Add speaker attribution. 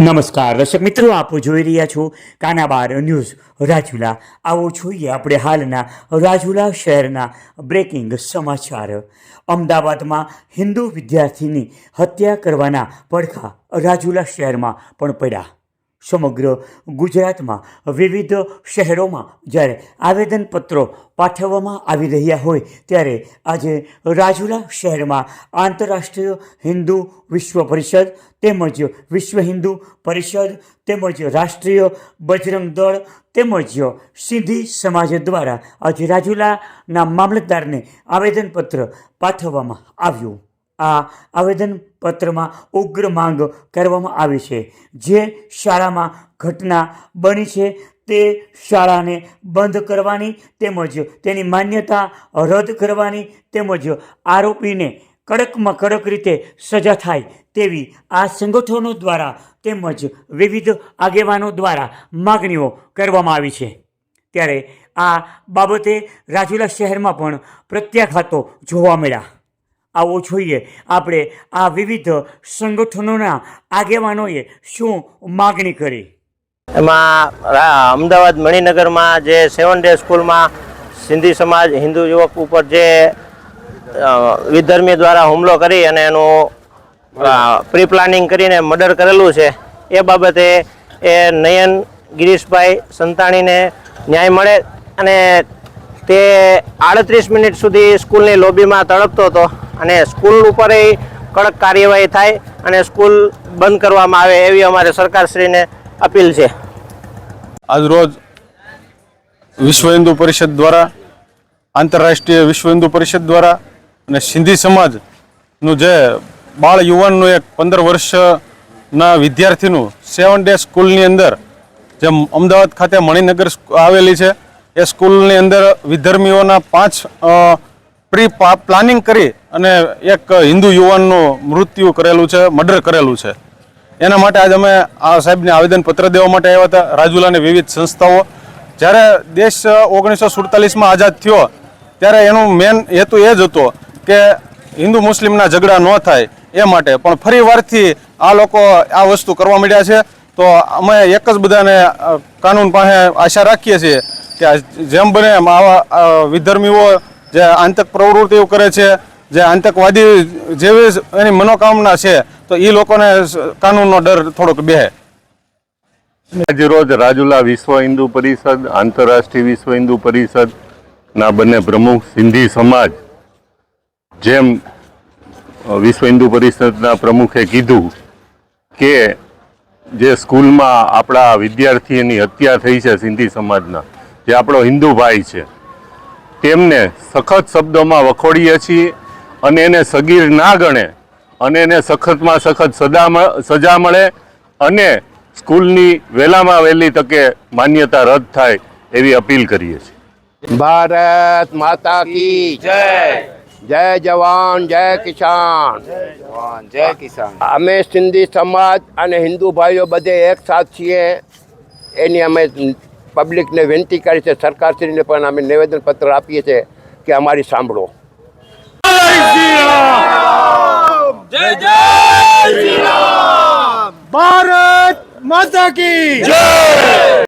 Speaker 1: નમસ્કાર, દર્શક મિત્રો, આપો જોઈ રહ્યા છો કાનાબાર ન્યૂઝ રાજુલા. આવો જોઈએ આપણે હાલના રાજુલા શહેરના બ્રેકિંગ સમાચાર. અમદાવાદમાં હિન્દુ વિદ્યાર્થીની હત્યા કરવાના પડખા રાજુલા શહેરમાં પણ પડ્યા. સમગ્ર ગુજરાતમાં, વિવિધ શહેરોમાં જ્યારે આવેદનપત્રો પાઠવવામાં આવી રહ્યા હોય, ત્યારે આજે રાજુલા શહેરમાં આંતરરાષ્ટ્રીય હિન્દુ વિશ્વ પરિષદ તેમજ વિશ્વ હિન્દુ પરિષદ તેમજ રાષ્ટ્રીય બજરંગ દળ તેમજ સિંધી સમાજ દ્વારા આજે રાજુલાના મામલતદારને આવેદનપત્ર પાઠવવામાં આવ્યું. આ આવેદનપત્રમાં ઉગ્ર માંગ કરવામાં આવી છે. જે શાળામાં ઘટના બની છે તે શાળાને બંધ કરવાની તેમજ તેની માન્યતા રદ કરવાની તેમજ આરોપીને કડકમાં કડક રીતે સજા થાય તેવી આ સંગઠનો દ્વારા તેમજ વિવિધ આગેવાનો દ્વારા માગણીઓ કરવામાં આવી છે. ત્યારે આ બાબતે રાજુલા શહેરમાં પણ પ્રત્યાઘાતો જોવા મળ્યા. આવો જોઈએ. આપણે આ વિવિધ સંગઠનોના આગેવાનોએ શું માગણી કરી?
Speaker 2: એમાં અમદાવાદ મણિનગરમાં જે સેવન ડે સ્કૂલમાં સિંધી સમાજ, હિન્દુ યુવક ઉપર જે વિધર્મી દ્વારા હુમલો કરી અને એનું પ્રી પ્લાનિંગ કરીને મર્ડર કરેલું છે, એ બાબતે એ નયન ગિરીશભાઈ સંતાણીને ન્યાય મળે અને તે આડત્રીસ મિનિટ સુધી સ્કૂલની લોબીમાં તડપતો હતો. અને સ્કૂલ ઉપર કડક કાર્યવાહી થાય અને સ્કૂલ બંધ કરવામાં આવે એવી અમારે સરકારશ્રીને અપીલ છે.
Speaker 3: આજરોજ વિશ્વ હિન્દુ પરિષદ દ્વારા, આંતરરાષ્ટ્રીય વિશ્વ હિન્દુ પરિષદ દ્વારા અને સિંધી સમાજનું જે બાળ યુવાનનું એક પંદર વર્ષના વિદ્યાર્થીનું સેવન ડે સ્કૂલની અંદર જે અમદાવાદ ખાતે મણિનગર આવેલી છે, એ સ્કૂલની અંદર વિધર્મીઓના પાંચ પ્રી પ્લાનિંગ કરી અને એક હિન્દુ યુવાનનું મૃત્યુ કરેલું છે, મર્ડર કરેલું છે. એના માટે આજે અમે આ સાહેબને આવેદનપત્ર દેવા માટે આવ્યા હતા, રાજુલાની વિવિધ સંસ્થાઓ. જ્યારે દેશ ઓગણીસો સુડતાલીસમાં આઝાદ થયો, ત્યારે એનું મેન હેતુ એ જ હતો કે હિન્દુ મુસ્લિમના ઝઘડા ન થાય એ માટે. પણ ફરી વારથી આ લોકો આ વસ્તુ કરવા માંડ્યા છે. તો અમે એક જ બધાને કાનૂન પાસે આશા રાખીએ છીએ કે જેમ બને એમ આવા વિધર્મીઓ જે આંતક પ્રવૃત્તિઓ કરે છે જે આતંકવાદી જેવી એની મનોકામના છે, તો એ લોકોને કાનૂનનો ડર થોડોક બેહે.
Speaker 4: આજરોજ રાજુલા વિશ્વ હિન્દુ પરિષદ, આંતરરાષ્ટ્રીય વિશ્વ હિન્દુ પરિષદના બંને પ્રમુખ સિંધી સમાજ જેમ વિશ્વ હિન્દુ પરિષદના પ્રમુખે કીધું કે જે સ્કૂલમાં આપણા વિદ્યાર્થીની હત્યા થઈ છે સિંધી સમાજના, જે આપણો હિન્દુ ભાઈ છે, તેમને સખત શબ્દોમાં વખોડીએ છીએ અને એને સગીર ના ગણે અને એને સખતમાં સખત સદા સજા મળે અને સ્કૂલની વહેલામાં વહેલી તકે માન્યતા રદ થાય એવી અપીલ કરીએ છીએ.
Speaker 5: ભારત માતા કી જય! જય જવાન જય કિસાન.
Speaker 6: જય કિસાન.
Speaker 5: અમે સિંધી સમાજ અને હિન્દુ ભાઈઓ બધે એક સાથ છીએ. એની અમે પબ્લિકને વિનંતી કરી છે સરકારશ્રીને પણ અમે નિવેદનપત્ર આપીએ છીએ કે અમારી સાંભળો.
Speaker 6: ભારત માતા કી જય